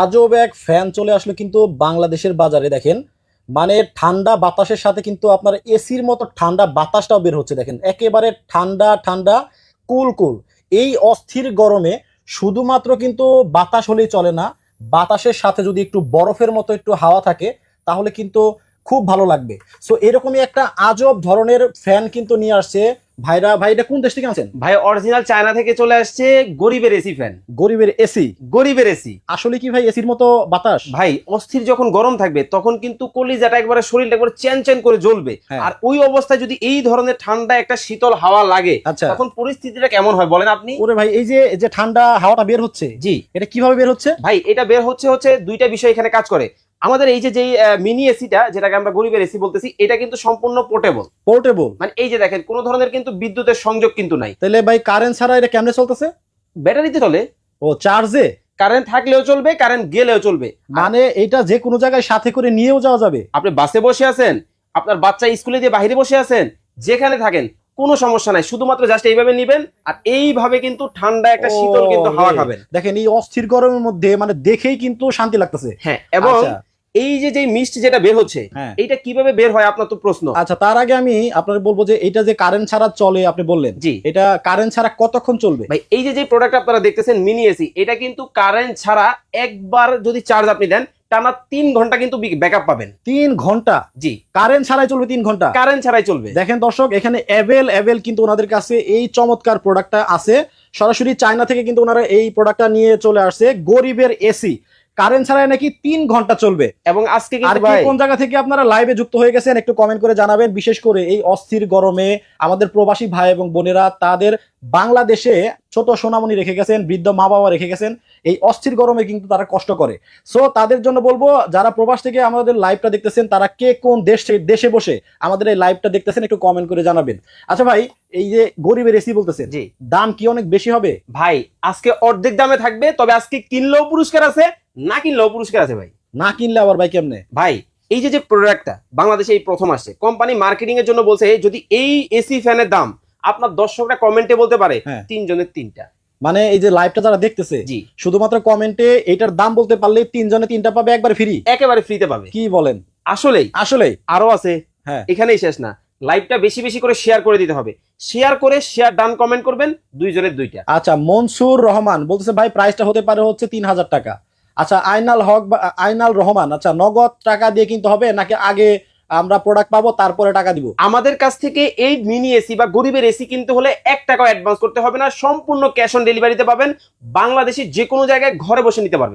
আজব এক ফ্যান চলে আসলো কিন্তু বাংলাদেশের বাজারে, দেখেন। মানে ঠান্ডা বাতাসের সাথে কিন্তু আপনার এসির মতো ঠান্ডা বাতাসটাও বের হচ্ছে, দেখেন। একেবারে ঠান্ডা ঠান্ডা, কুল কুল। এই অস্থির গরমে শুধুমাত্র কিন্তু বাতাস হলেই চলে না, বাতাসের সাথে যদি একটু বরফের মতো একটু হাওয়া থাকে, তাহলে কিন্তু খুব ভালো লাগবে। সো এরকমই একটা আজব ধরনের ফ্যান কিন্তু নিয়ে আসছে ভাইরা ভাইরা কোন দেশ থেকে আছেন ভাই অরিজিনাল চায়না থেকে চলে আসছে গরিবের এসি ফ্যান গরিবের এসি? গরিবের এসি। আসলে কি ভাই এসির মতো বাতাস? ভাই অস্থির যখন গরম থাকবে তখন কিন্তু কলিজাটা একবারে শরীরটা একবারে চ্যান চ্যান করে জ্বলবে। হ্যাঁ। আর ওই অবস্থায় যদি এই ধরনের ঠান্ডা একটা শীতল হাওয়া লাগে আচ্ছা। তখন পরিস্থিতিটা কেমন হয় বলেন আপনি? ওরে ভাই এই যে এই যে ঠান্ডা হাওয়াটা বের হচ্ছে জি। এটা কীভাবে বের হচ্ছে? ভাই এটা বের হচ্ছে হচ্ছে দুইটা বিষয় এখানে কাজ করে। আমাদের এই যে মিনি এসিটা যেটাকে আমরা গরিবের এসি বলতেছি এটা কিন্তু সম্পূর্ণ পোর্টেবল পোর্টেবল মানে এই যে দেখেন কোনো ধরনের কিন্তু বিদ্যুতের সংযোগ কিন্তু নাই। তাহলে ভাই কারেন্ট ছাড়া এটা কেমনে চলতেছে? ব্যাটারিতে চলে। ও চার্জে কারেন্ট থাকলেও চলবে কারেন্ট গেলেও চলবে। মানে এটা যে কোনো জায়গায় সাথে করে নিয়েও যাওয়া যাবে? আপনি বাসে বসে আছেন আপনার বাচ্চা স্কুলে দিয়ে বাইরে বসে আছেন যেখানে থাকেন কোনো সমস্যা নাই শুধুমাত্র জাস্ট এইভাবে নিবেন আর এইভাবে কিন্তু ঠান্ডা একটা শীতল কিন্তু হাওয়া। খাবেন। দেখেন এই অস্থির গরমের মধ্যে মানে দেখেই কিন্তু শান্তি লাগতেছে। হ্যাঁ এবং আচ্ছা, এই যে যে মিষ্টি যেটা বের হচ্ছে হ্যাঁ। এইটা কীভাবে বের হয় আপনার তো প্রশ্ন? আচ্ছা তার আগে আমি আপনার বলব যে এটা যে কারেন্ট ছাড়া চলে আপনি বললেন। জি। এটা কারেন্ট ছাড়া কতক্ষণ চলবে? ভাই এই যে যে প্রোডাক্ট আপনারা দেখতেছেন মিনি এসি এটা কিন্তু কারেন্ট ছাড়া একবার যদি চার্জ আপনি দেন টানা তিন ঘণ্টা কিন্তু ব্যাকআপ পাবেন। তিন ঘণ্টা? জি। কারেন্ট ছাড়াই চলবে তিন ঘণ্টা? কারেন্ট ছাড়াই চলবে। দেখেন দর্শক এখানে অ্যাভেল অ্যাভেল কিন্তু ওনাদের কাছে এই চমৎকার প্রোডাক্টটা আছে। সরাসরি চায়না থেকে কিন্তু ওনারা এই প্রোডাক্টটা নিয়ে চলে আসছে গরিবের এসি কারেন্ট ছাড়াই নাকি তিন ঘণ্টা চলবে। এবং আজকে আর কোন জায়গা থেকে আপনারা লাইভে যুক্ত হয়ে গেছেন একটু কমেন্ট করে জানাবেন। বিশেষ করে এই অস্থির গরমে আমাদের প্রবাসী ভাই এবং বোনেরা তাদের বাংলাদেশে ছোট সোনামণি রেখে গেছেন বৃদ্ধ মা বাবা রেখে গেছেন। এই অস্থির গরমে কিন্তু তারা কষ্ট করে। সো তাদের জন্য বলব যারা প্রবাস থেকে আমাদের লাইভটা দেখতেছেন তারা কে কোন দেশ দেশে বসে আমাদের এই লাইভটা দেখতেছেন একটু কমেন্ট করে জানাবেন। আচ্ছা ভাই এই যে গরিবের এসি বলতেছেন জি। দাম কি অনেক বেশি হবে? ভাই আজকে অর্ধেক দামে থাকবে তবে আজকে কিনলেও পুরস্কার আছে না কিনলেও পুরস্কার আছে ভাই। না কিনলে আবার ভাই কেমনে? ভাই এই যে যে প্রোডাক্টটা বাংলাদেশে এই প্রথম আসছে। কোম্পানি মার্কেটিং এর জন্য বলছে যদি এই এসি ফ্যানের দাম আপনার দর্শকরা কমেন্টে বলতে পারে হ্যাঁ। তিনজনের তিনটা। মানে এই যে লাইভটা যারা দেখতেছে শুধুমাত্র কমেন্টে এটার দাম বলতে পারলে তিনজনে তিনটা পাবে একবার ফ্রি একেবারে ফ্রিতে পাবে। কি বলেন? আসলেই। আসলেই। আরও আছে। হ্যাঁ। এখানেই শেষ না। লাইভটা বেশি বেশি করে শেয়ার করে দিতে হবে। শেয়ার করে শেয়ার ডান কমেন্ট করবেন দুইজনের দুইটা। আচ্ছা মনসুর রহমান বলতেছে ভাই প্রাইসটা হতে পারে হচ্ছে তিন হাজার টাকা। আচ্ছা আইনাল হক বা, আইনাল রহমান আচ্ছা নগদ টাকা দিয়ে কিনতে হবে নাকি আগে আমরা প্রোডাক্ট পাবো, তারপরে টাকা দিব? আমাদের কাছ থেকে এই মিনি এসি বা গরিবের এসি কিনতে হলে এক টাকাও অ্যাডভান্স করতে হবে না, সম্পূর্ণ ক্যাশ অন ডেলিভারিতে পাবেন, বাংলাদেশের যে কোনো জায়গায় ঘরে বসে নিতে পারবেন।